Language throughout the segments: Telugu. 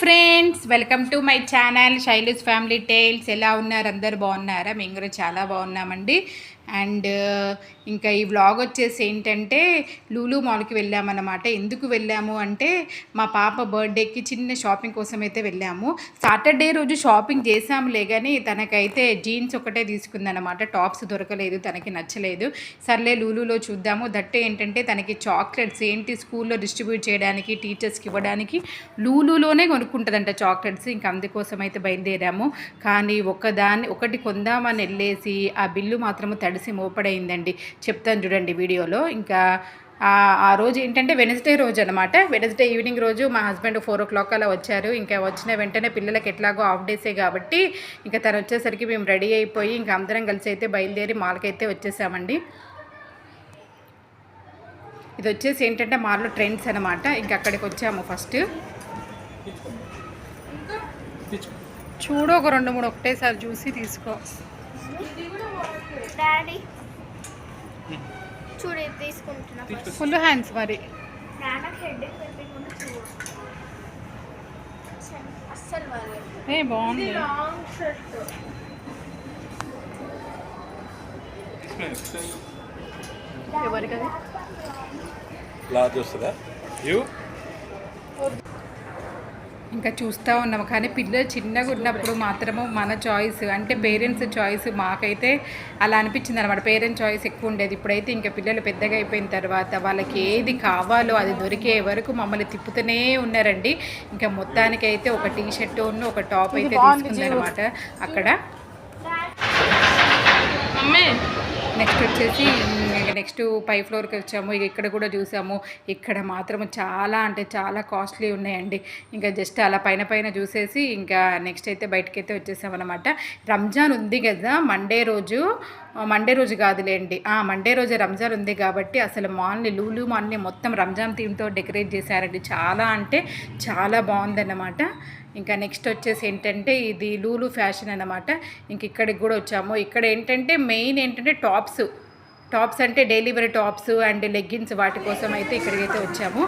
Friends welcome to my channel Shailu's family tales. ఎలా ఉన్నారు? అందరు బాగున్నారా? మేము కూడా చాలా బాగున్నామండి. అండ్ ఇంకా ఈ వ్లాగ్ వచ్చేసి ఏంటంటే లూలు మాల్కి వెళ్ళామన్నమాట. ఎందుకు వెళ్ళాము అంటే మా పాప బర్త్డేకి చిన్న షాపింగ్ కోసం అయితే వెళ్ళాము. సాటర్డే రోజు షాపింగ్ చేసాములే కానీ తనకైతే జీన్స్ ఒకటే తీసుకుందనమాట టాప్స్ దొరకలేదు తనకి నచ్చలేదు. సర్లే లూలులో చూద్దాము. దట్టే ఏంటంటే తనకి చాక్లెట్స్ ఏంటి స్కూల్లో డిస్ట్రిబ్యూట్ చేయడానికి టీచర్స్కి ఇవ్వడానికి లూలులోనే కొనుక్కుంటుందంట చాక్లెట్స్. ఇంకా అందుకోసం అయితే బయలుదేరాము. కానీ ఒకదాన్ని ఒకటి కొందామని వెళ్ళేసి ఆ బిల్లు మాత్రము తడిసి మోపడైందండి. చెప్తాను చూడండి వీడియోలో. ఇంకా ఆ- రోజు ఏంటంటే వెనస్డే రోజు అనమాట వెనస్డే ఈవినింగ్ రోజు మా హస్బెండ్ ఫోర్ ఓ క్లాక్ అలా వచ్చారు. ఇంకా వచ్చిన వెంటనే పిల్లలకి ఎట్లాగో హాఫ్ డేసే కాబట్టి ఇంకా తను వచ్చేసరికి మేము రెడీ అయిపోయి ఇంకా అందరం కలిసి అయితే బయలుదేరి మాల్కి అయితే వచ్చేసామండి. ఇది వచ్చేసి ఏంటంటే మాల్లో ట్రెండ్స్ అనమాట ఇంకా అక్కడికి వచ్చాము ఫస్ట్ చూడు ఒక రెండు మూడు ఒకటేసారి చూసి తీసుకో. డాడీ చూడు ఇది తీసుకుంటున్నా ఫుల్ హ్యాండ్స్ మరి. ఏ బాగుంది. లాంగ్ షర్ట్ ఎవరికి అది? లార్జ్ వస్తుందా? యూ ఇంకా చూస్తూ ఉన్నాము. కానీ పిల్లలు చిన్నగా ఉన్నప్పుడు మాత్రము మన చాయిస్ అంటే పేరెంట్స్ చాయిస్ మాకైతే అలా అనిపించింది అనమాట పేరెంట్స్ చాయిస్ ఎక్కువ ఉండేది. ఇప్పుడైతే ఇంకా పిల్లలు పెద్దగా అయిపోయిన తర్వాత వాళ్ళకి ఏది కావాలో అది దొరికే వరకు మమ్మల్ని తిప్పుతూనే ఉన్నారండి. ఇంకా మొత్తానికైతే ఒక టీ షర్ట్ ఒక టాప్ అయితే తీసుకుందనమాట అక్కడ. నెక్స్ట్ వచ్చేసి నెక్స్ట్ పై ఫ్లోర్కి వచ్చాము. ఇక ఇక్కడ కూడా చూసాము. ఇక్కడ మాత్రం చాలా అంటే చాలా కాస్ట్లీ ఉన్నాయండి. ఇంకా జస్ట్ అలా పైన పైన చూసేసి ఇంకా నెక్స్ట్ అయితే బయటకి అయితే వచ్చేసామన్నమాట. రంజాన్ ఉంది కదా మండే రోజు మండే రోజు కాదులేండి. మండే రోజు రంజాన్ ఉంది కాబట్టి అసలు మాల్ని లూలు మాల్ని మొత్తం రంజాన్ థీమ్తో డెకరేట్ చేశారండి. చాలా అంటే చాలా బాగుందన్నమాట. ఇంకా నెక్స్ట్ వచ్చేసి ఏంటంటే ఇది లూలు ఫ్యాషన్ అన్నమాట. ఇంక ఇక్కడికి కూడా వచ్చాము. ఇక్కడ ఏంటంటే మెయిన్ ఏంటంటే టాప్స్ టాప్స్ అంటే daily wear tops and leggings వాటి కోసం అయితే ఇక్కడికైతే వచ్చాము.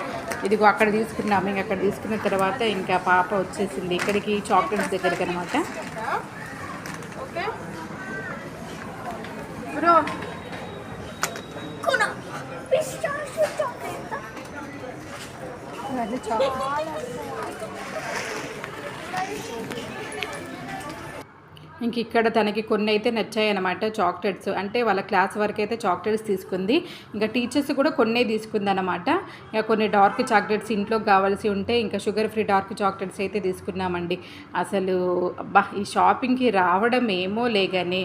ఇదిగో అక్కడ తీసుకున్నాము. ఇంక అక్కడ తీసుకున్న తర్వాత ఇంకా పాప వచ్చేసింది. ఇక్కడికి చాక్లెట్స్ దగ్గరికి అనమాట చాక్లెట్ ఇంక ఇక్కడ తనకి కొన్ని అయితే నచ్చాయి అనమాట చాక్లెట్స్. అంటే వాళ్ళ క్లాస్ వరకు అయితే చాక్లెట్స్ తీసుకుంది. ఇంకా టీచర్స్ కూడా కొన్నే తీసుకుంది అనమాట ఇక కొన్ని డార్క్ చాక్లెట్స్ ఇంట్లోకి కావాల్సి ఉంటే ఇంకా షుగర్ ఫ్రీ డార్క్ చాక్లెట్స్ అయితే తీసుకున్నామండి. అసలు అబ్బా ఈ షాపింగ్కి రావడం ఏమో లేగాని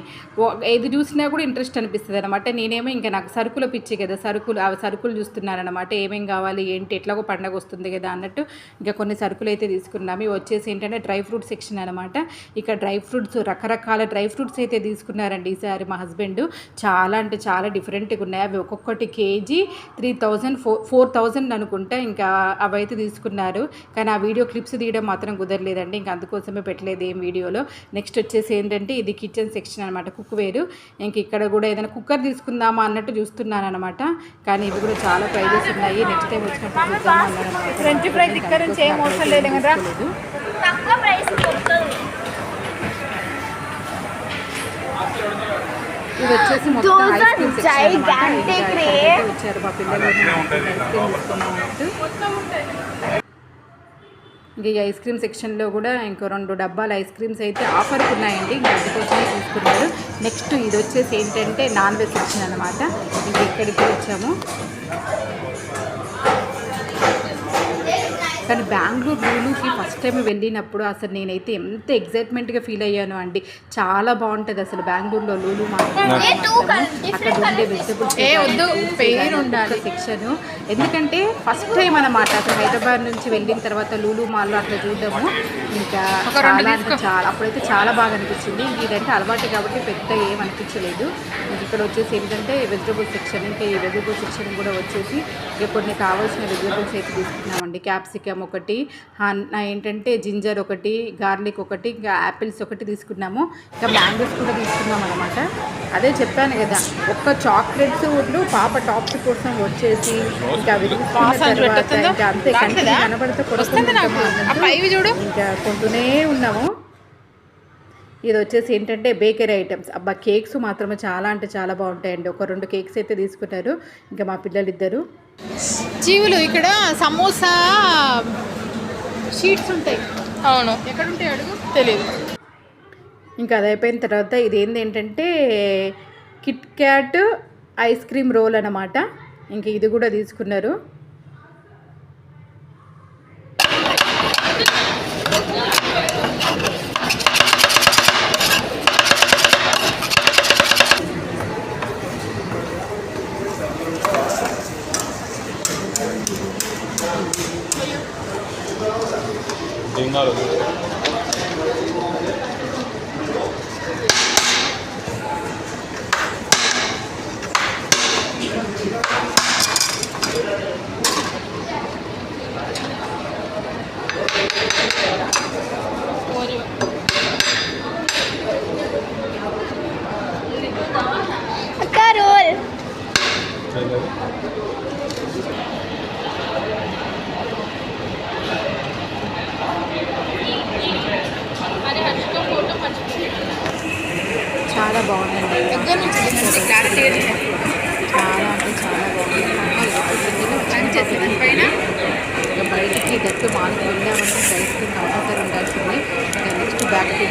ఏది చూసినా కూడా ఇంట్రెస్ట్ అనిపిస్తుంది అనమాట నేనేమో ఇంకా నాకు సరుకుల పిచ్చి కదా సరుకులు ఆ సరుకులు చూస్తున్నారనమాట ఏమేం కావాలి ఏంటి ఎట్లాగో పండగ వస్తుంది కదా అన్నట్టు ఇంకా కొన్ని సరుకులు అయితే తీసుకున్నాము. వచ్చేసి ఏంటంటే డ్రై ఫ్రూట్ సెక్షన్ అనమాట ఇక్కడ డ్రై ఫ్రూట్స్ రకరకాల డ్రై ఫ్రూట్స్ అయితే తీసుకున్నారండి ఈసారి మా హస్బెండ్. చాలా అంటే చాలా డిఫరెంట్గా ఉన్నాయి. అవి ఒక్కొక్కటి KG three thousand four four thousand అనుకుంటా ఇంకా అవి అయితే తీసుకున్నారు. కానీ ఆ వీడియో క్లిప్స్ తీయడం మాత్రం కుదరలేదండి. ఇంకా అందుకోసమే పెట్టలేదు ఏం వీడియోలో. నెక్స్ట్ వచ్చేసి ఏంటంటే ఇది కిచెన్ సెక్షన్ అనమాట కుక్ వేరు ఇంక ఇక్కడ కూడా ఏదైనా కుక్కర్ తీసుకుందామా అన్నట్టు చూస్తున్నాను అనమాట కానీ ఇవి కూడా చాలా ప్రైజెస్ ఉన్నాయి. నెక్స్ట్ టైం వచ్చినప్పుడు. ఫ్రెంచ్ ఫ్రై ఇక్కడ నుంచి ఏం అవసరం లేదు కదా. ఇది వచ్చేసి మొత్తం ఐస్ సెక్షన్ వచ్చారు. మా పిల్లలు ఐస్ క్రీమ్ తీసుకున్నాం ఇంకా ఈ ఐస్ క్రీమ్ సెక్షన్లో కూడా ఇంకో రెండు డబ్బాలు ఐస్ క్రీమ్స్ అయితే ఆఫర్కి ఉన్నాయండి. ఇంకా అందుకోసమే తీసుకున్నారు. నెక్స్ట్ ఇది వచ్చేసి ఏంటంటే నాన్ వెజ్ సెక్షన్ అనమాట ఇంకా ఇక్కడికి వచ్చాము. కానీ బెంగళూరు లూలుకి ఫస్ట్ టైం వెళ్ళినప్పుడు అసలు నేనైతే ఎంత ఎగ్జైట్మెంట్గా ఫీల్ అయ్యాను అండి. చాలా బాగుంటుంది అసలు బెంగళూరులో లూలు మాత్రం. అక్కడ ఉండే వెజిటబుల్స్. సెక్షన్ ఎందుకంటే ఫస్ట్ టైం అనమాట అసలు హైదరాబాద్ నుంచి వెళ్ళిన తర్వాత లూలు మాల్లో అట్లా చూద్దాము ఇంకా ఒక రెండు చాలా అప్పుడైతే చాలా బాగా అనిపించింది. ఇంక ఇదంటే అలవాటు కాబట్టి పెద్ద ఏం అనిపించలేదు. ఇక్కడ వచ్చేసి ఏంటంటే వెజిటబుల్ సెక్షన్ ఇంకా ఈ వెజిటబుల్ సెక్షన్ కూడా వచ్చేసి ఇక కొన్ని కావాల్సిన వెజిటబుల్స్ అయితే తీసుకున్నామండి. క్యాప్సికమ్ ఒకటి ఏంటంటే జింజర్ ఒకటి గార్లిక్ ఒకటి ఇంకా యాపిల్స్ ఒకటి తీసుకున్నాము. ఇంకా మ్యాంగోస్ కూడా తీసుకున్నాం అనమాట అదే చెప్పాను కదా ఒక్క చాక్లెట్స్ ఊర్లు పాప టాప్స్ కోసం వచ్చేసి ఇంకా అంతే? కనబడితే చూడు. ఇంకా కొంటూనే ఉన్నాము. ఇది వచ్చేసి ఏంటంటే బేకరీ ఐటమ్స్. అబ్బా కేక్స్ మాత్రమే చాలా అంటే చాలా బాగుంటాయండి. ఒక రెండు కేక్స్ అయితే తీసుకున్నారు ఇంకా మా పిల్లలు ఇద్దరు జీవులు ఇక్కడ సమోసా షీట్స్ ఉంటాయి. అవును. ఎక్కడ ఉంటాయి అడుగు? తెలియదు ఇంకా అది అయిపోయిన తర్వాత ఇది ఏంది ఏంటంటే Kit Kat ice cream roll అన్నమాట. ఇంకా ఇది కూడా తీసుకున్నారు. చాలా బాగుందండి. దగ్గర నుంచి మంచి క్లారిటీగా చాలా అంటే చాలా బాగుంది. పైన? ఇంకా బయటికి గట్టు మాల్కి వెళ్ళామంటే క్రీమ్ కంపల్సరీ ఉండాల్సింది. ఇంకా నెక్స్ట్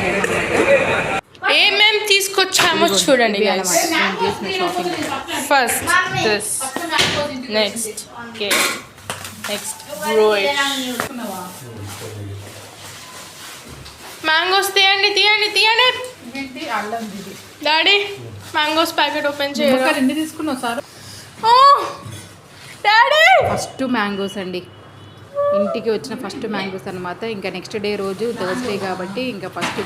వెళ్ళామన్నమాట. ఏమేం తీసుకొచ్చామో చూడండి first this next cake next బ్రోయిడ్ mangoes తీయండి తీయండి తీయండి డాడీ మ్యాంగోస్ ప్యాకెట్ ఓపెన్ రెండు తీసుకున్నావు సార్? డాడీ ఫస్ట్ మ్యాంగోస్ అండి. ఇంటికి వచ్చిన ఫస్ట్ మ్యాంగోస్ అనమాట ఇంకా నెక్స్ట్ డే రోజు థర్స్డే కాబట్టి ఇంకా ఫస్ట్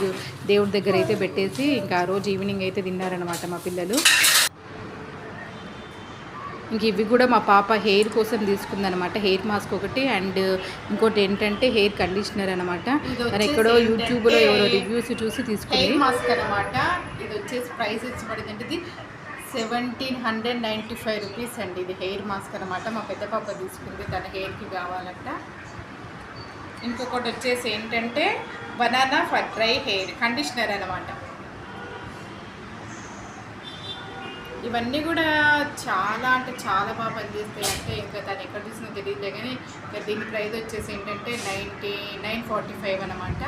దేవుడి దగ్గర అయితే పెట్టేసి ఇంకా ఆ రోజు ఈవినింగ్ అయితే తిన్నారనమాట మా పిల్లలు. ఇంక ఇవి కూడా మా పాప హెయిర్ కోసం తీసుకుందనమాట హెయిర్ మాస్క్ ఒకటి అండ్ ఇంకోటి ఏంటంటే హెయిర్ కండిషనర్ అనమాట తను ఎక్కడో యూట్యూబ్లో ఎవరో రివ్యూస్ చూసి తీసుకుంది మాస్క్ అనమాట ఇది వచ్చేసి ప్రైస్ అంటే ఇది seventeen hundred ninety five rupees అండి ఇది హెయిర్ మాస్క్ అనమాట మా పెద్ద పాప తీసుకుంది తన హెయిర్కి కావాలంట. ఇంకొకటి వచ్చేసి ఏంటంటే banana for dry hair conditioner అనమాట ఇవన్నీ కూడా చాలా అంటే చాలా బాగా పనిచేస్తాయి. అంటే ఇంకా తను ఎక్కడ చూసినా తెలియదులే కానీ ఇంకా దీని ప్రైస్ వచ్చేసి ఏంటంటే నైంటీ నైన్ ఫార్టీ ఫైవ్ అనమాట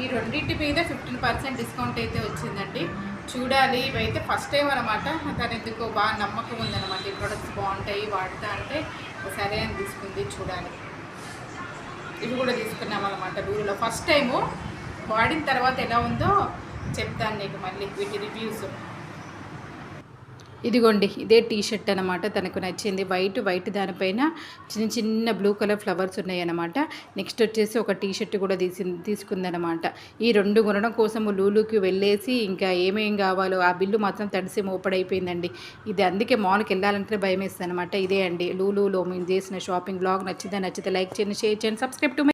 ఈ రెండింటి మీద ఫిఫ్టీన్ పర్సెంట్ డిస్కౌంట్ అయితే వచ్చిందండి. చూడాలి ఇవైతే ఫస్ట్ టైం అనమాట. తను ఎందుకో బాగా నమ్మకం ఉందనమాట ఈ ప్రొడక్ట్స్ బాగుంటాయి వాడతా అంటే సరే అని తీసుకుంది చూడాలి. ఇవి కూడా తీసుకున్నాం అనమాట ఊరిలో ఫస్ట్ టైము వాడిన తర్వాత ఎలా ఉందో చెప్తాను నీకు మళ్ళీ వీటి రివ్యూస్ ఇదిగోండి ఇదే టీ షర్ట్ అనమాట తనకు నచ్చింది వైట్ వైట్ దానిపైన చిన్న చిన్న బ్లూ కలర్ ఫ్లవర్స్ ఉన్నాయన్నమాట. నెక్స్ట్ వచ్చేసి ఒక టీ షర్ట్ కూడా తీసి తీసుకుందనమాట ఈ రెండు కొనడం కోసం లూలుకి వెళ్ళేసి ఇంకా ఏమేం కావాలో ఆ బిల్లు మాత్రం తడిసి మోపడైపోయిందండి ఇది అందుకే మాల్కి వెళ్ళాలంటే భయం వేస్తుంది అనమాట ఇదే అండి లూలులో మేము చేసిన షాపింగ్ బ్లాగ్. నచ్చితే నచ్చితే లైక్ చేయండి షేర్ చేయండి సబ్స్క్రైబ్ టు